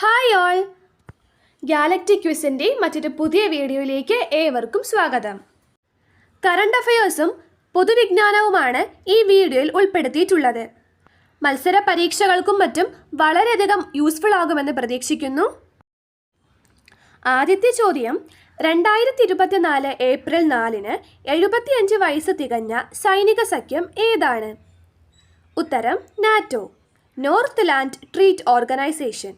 Hi all. ഗാലക്ടി ക്വിസിന്റെ മറ്റൊരു പുതിയ വീഡിയോയിലേക്ക് ഏവർക്കും സ്വാഗതം. കറണ്ട് അഫയേഴ്സും പൊതുവിജ്ഞാനവുമാണ് ഈ വീഡിയോയിൽ ഉൾപ്പെടുത്തിയിട്ടുള്ളത്. മത്സര പരീക്ഷകൾക്കും മറ്റും വളരെയധികം യൂസ്ഫുൾ ആകുമെന്ന് പ്രതീക്ഷിക്കുന്നു. ആദ്യത്തെ ചോദ്യം രണ്ടായിരത്തി ഇരുപത്തിനാല് ഏപ്രിൽ നാലിന് എഴുപത്തിയഞ്ച് വയസ്സ് തികഞ്ഞ സൈനിക സഖ്യം ഏതാണ്? ഉത്തരം NATO North Atlantic Treaty Organization.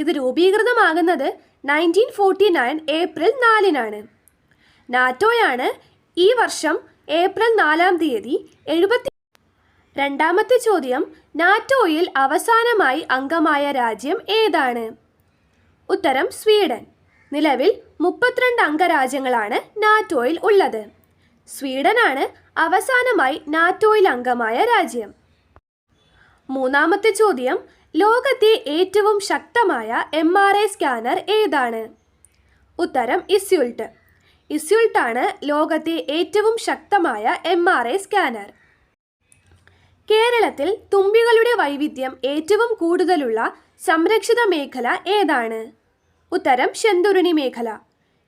ഇത് രൂപീകൃതമാകുന്നത് നയന്റീൻ ഫോർട്ടി നയൻ ഏപ്രിൽ നാലിനാണ്. നാറ്റോയാണ് ഈ വർഷം ഏപ്രിൽ നാലാം തീയതി എഴുപത്തി രണ്ടാമത്തെ ചോദ്യം നാറ്റോയിൽ അവസാനമായി അംഗമായ രാജ്യം ഏതാണ്? ഉത്തരം സ്വീഡൻ. നിലവിൽ മുപ്പത്തിരണ്ട് അംഗരാജ്യങ്ങളാണ് നാറ്റോയിൽ ഉള്ളത്. സ്വീഡനാണ് അവസാനമായി നാറ്റോയിൽ അംഗമായ രാജ്യം. മൂന്നാമത്തെ ചോദ്യം ലോകത്തെ ഏറ്റവും ശക്തമായ എം ആർ ഐ സ്കാനർ ഏതാണ്? ഉത്തരം ഇസ്യുൾട്ട് ഇസ്യുൾട്ടാണ് ലോകത്തെ ഏറ്റവും ശക്തമായ എം ആർ ഐ സ്കാനർ കേരളത്തിൽ തുമ്പികളുടെ വൈവിധ്യം ഏറ്റവും കൂടുതലുള്ള സംരക്ഷിത മേഖല ഏതാണ്? ഉത്തരം ശെന്തുരുണി മേഖല.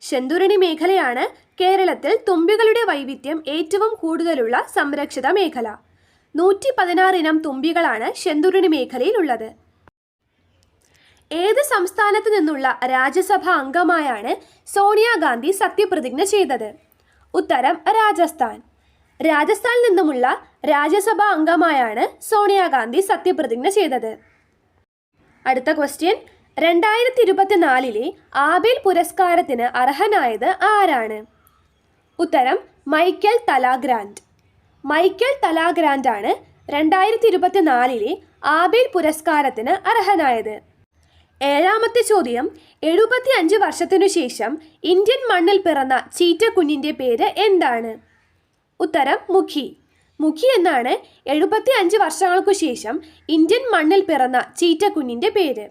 ശെന്തുരുണി മേഖലയാണ് കേരളത്തിൽ തുമ്പികളുടെ വൈവിധ്യം ഏറ്റവും കൂടുതലുള്ള സംരക്ഷിത മേഖല. നൂറ്റി പതിനാറിനം തുമ്പികളാണ് ശെന്തുരുണി മേഖലയിലുള്ളത്. ഏത് സംസ്ഥാനത്ത് നിന്നുള്ള രാജ്യസഭാ അംഗമായാണ് സോണിയാഗാന്ധി സത്യപ്രതിജ്ഞ ചെയ്തത്? ഉത്തരം രാജസ്ഥാൻ. രാജസ്ഥാനിൽ നിന്നുമുള്ള രാജ്യസഭാ അംഗമായാണ് സോണിയാഗാന്ധി സത്യപ്രതിജ്ഞ ചെയ്തത്. അടുത്ത ക്വസ്റ്റ്യൻ രണ്ടായിരത്തി ഇരുപത്തിനാലിലെ ആബേൽ പുരസ്കാരത്തിന് അർഹനായത് ആരാണ്? ഉത്തരം മൈക്കൽ തലാഗ്രാൻഡ് മൈക്കൽ തലാഗ്രാൻഡാണ് രണ്ടായിരത്തി ഇരുപത്തിനാലിലെ ആബേൽ പുരസ്കാരത്തിന് അർഹനായത്. ഏഴാമത്തെ ചോദ്യം എഴുപത്തി അഞ്ച് വർഷത്തിനു ശേഷം ഇന്ത്യൻ മണ്ണിൽ പിറന്ന ചീറ്റക്കുഞ്ഞിന്റെ പേര് എന്താണ്? ഉത്തരം മുഖി. മുഖി എന്നാണ് എഴുപത്തി അഞ്ച് വർഷങ്ങൾക്കു ശേഷം ഇന്ത്യൻ മണ്ണിൽ പിറന്ന ചീറ്റക്കുഞ്ഞിന്റെ പേര്.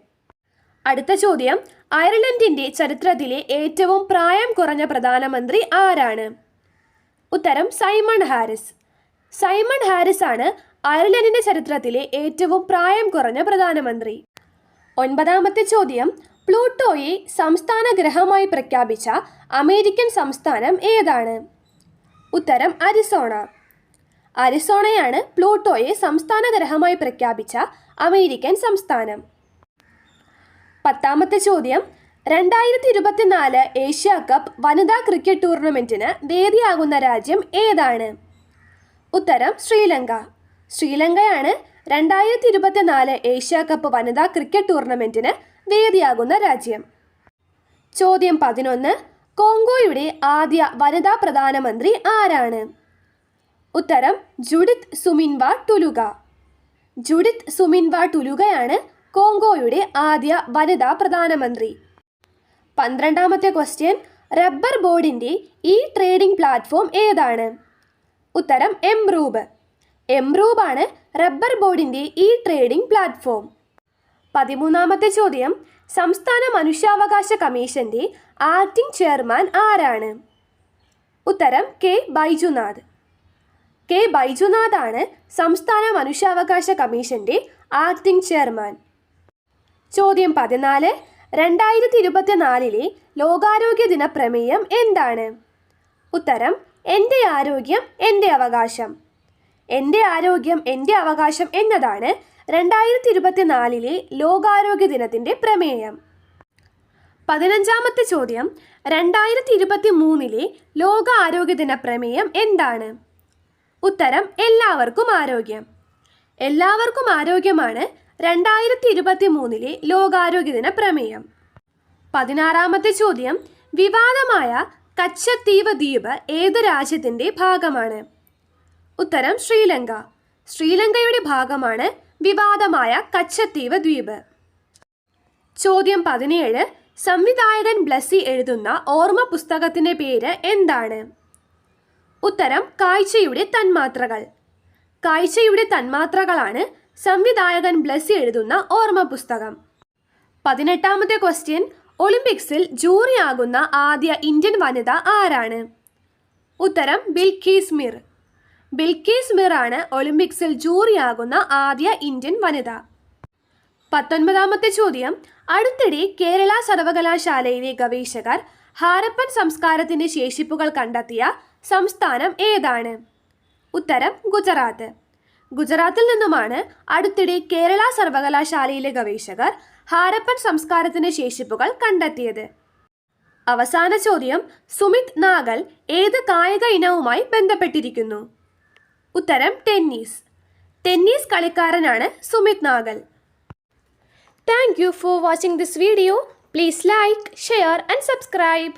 അടുത്ത ചോദ്യം അയർലൻഡിന്റെ ചരിത്രത്തിലെ ഏറ്റവും പ്രായം കുറഞ്ഞ പ്രധാനമന്ത്രി ആരാണ്? ഉത്തരം സൈമൺ ഹാരിസ്. സൈമൺ ഹാരിസ് ആണ് അയർലൻഡിന്റെ ചരിത്രത്തിലെ ഏറ്റവും പ്രായം കുറഞ്ഞ പ്രധാനമന്ത്രി. ഒൻപതാമത്തെ ചോദ്യം പ്ലൂട്ടോയെ സംസ്ഥാന ഗ്രഹമായി പ്രഖ്യാപിച്ച അമേരിക്കൻ സംസ്ഥാനം ഏതാണ്? ഉത്തരം അരിസോണ. അരിസോണയാണ് പ്ലൂട്ടോയെ സംസ്ഥാന ഗ്രഹമായി പ്രഖ്യാപിച്ച അമേരിക്കൻ സംസ്ഥാനം. പത്താമത്തെ ചോദ്യം രണ്ടായിരത്തി ഇരുപത്തിനാല് ഏഷ്യ കപ്പ് വനിതാ ക്രിക്കറ്റ് ടൂർണമെന്റിന് വേദിയാകുന്ന രാജ്യം ഏതാണ്? ഉത്തരം ശ്രീലങ്ക. ശ്രീലങ്കയാണ് രണ്ടായിരത്തി ഇരുപത്തിനാല് ഏഷ്യ കപ്പ് വനിതാ ക്രിക്കറ്റ് ടൂർണമെന്റിന് വേദിയാകുന്ന രാജ്യം. ചോദ്യം പതിനൊന്ന് കോങ്കോയുടെ ആദ്യ വനിതാ പ്രധാനമന്ത്രി ആരാണ്? ഉത്തരം ജുഡിത് സുമിൻവ ടുലുക ജുഡിത് സുമിൻവ ടുലുകയാണ് കോങ്കോയുടെ ആദ്യ വനിതാ പ്രധാനമന്ത്രി. പന്ത്രണ്ടാമത്തെ ക്വസ്റ്റ്യൻ റബ്ബർ ബോർഡിന്റെ ഈ ട്രേഡിംഗ് പ്ലാറ്റ്ഫോം ഏതാണ്? ഉത്തരം എംറൂബ്. എംറൂബാണ് റബ്ബർ ബോർഡിന്റെ ഈ ട്രേഡിംഗ് പ്ലാറ്റ്ഫോം. പതിമൂന്നാമത്തെ ചോദ്യം സംസ്ഥാന മനുഷ്യാവകാശ കമ്മീഷന്റെ ആക്ടിംഗ് ചെയർമാൻ ആരാണ്? ഉത്തരം കെ ബൈജുനാഥ്. കെ ബൈജുനാഥ് ആണ് സംസ്ഥാന മനുഷ്യാവകാശ കമ്മീഷന്റെ ആക്ടിംഗ് ചെയർമാൻ. ചോദ്യം പതിനാല് രണ്ടായിരത്തി ഇരുപത്തിനാലിലെ ലോകാരോഗ്യ ദിന പ്രമേയം എന്താണ്? ഉത്തരം എന്റെ ആരോഗ്യം എന്റെ അവകാശം. എന്റെ ആരോഗ്യം എന്റെ അവകാശം എന്നതാണ് രണ്ടായിരത്തി ഇരുപത്തിനാലിലെ ലോകാരോഗ്യ ദിനത്തിന്റെ പ്രമേയം. പതിനഞ്ചാമത്തെ ചോദ്യം രണ്ടായിരത്തി ഇരുപത്തി മൂന്നിലെ ലോക ആരോഗ്യ ദിന പ്രമേയം എന്താണ്? ഉത്തരം എല്ലാവർക്കും ആരോഗ്യം. എല്ലാവർക്കും ആരോഗ്യമാണ് രണ്ടായിരത്തി ഇരുപത്തി മൂന്നിലെ ലോകാരോഗ്യ ദിന പ്രമേയം. പതിനാറാമത്തെ ചോദ്യം വിവാദമായ കച്ചത്തീവ് ദ്വീപ് ഏത് രാജ്യത്തിന്റെ ഭാഗമാണ്? ഉത്തരം ശ്രീലങ്ക. ശ്രീലങ്കയുടെ ഭാഗമാണ് വിവാദമായ കച്ചത്തീവ ദ്വീപ് ചോദ്യം പതിനേഴ്. സംവിധായകൻ ബ്ലസ്സി എഴുതുന്ന ഓർമ്മ പുസ്തകത്തിന്റെ പേര് എന്താണ്? ഉത്തരം കാഴ്ചയുടെ തന്മാത്രകൾ. കാഴ്ചയുടെ തന്മാത്രകളാണ് സംവിധായകൻ ബ്ലസ്സി എഴുതുന്ന ഓർമ്മ പുസ്തകം പതിനെട്ടാമത്തെ ക്വസ്റ്റ്യൻ. ഒളിമ്പിക്സിൽ ജൂറിയാകുന്ന ആദ്യ ഇന്ത്യൻ വനിത ആരാണ്? ഉത്തരം ബിൽക്കീസ് മിർ ബിൽക്കീസ് മിർ ആണ് ഒളിമ്പിക്സിൽ ജൂറിയാകുന്ന ആദ്യ ഇന്ത്യൻ വനിത. പത്തൊൻപതാമത്തെ ചോദ്യം. അടുത്തിടെ കേരള സർവകലാശാലയിലെ ഗവേഷകർ ഹാരപ്പൻ സംസ്കാരത്തിന്റെ ശേഷിപ്പുകൾ കണ്ടെത്തിയ സംസ്ഥാനം ഏതാണ്? ഉത്തരം ഗുജറാത്ത്. ഗുജറാത്തിൽ നിന്നുമാണ് അടുത്തിടെ കേരള സർവകലാശാലയിലെ ഗവേഷകർ ഹാരപ്പൻ സംസ്കാരത്തിന്റെ ശേഷിപ്പുകൾ കണ്ടെത്തിയത്. അവസാന ചോദ്യം സുമിത് നാഗൽ ഏത് കായിക ഇനവുമായി ബന്ധപ്പെട്ടിരിക്കുന്നു? ഉത്തരം ടെന്നീസ്. ടെന്നീസ് കളിക്കാരനാണ് Sumit Nagal. Thank you for watching this video. Please like share and subscribe.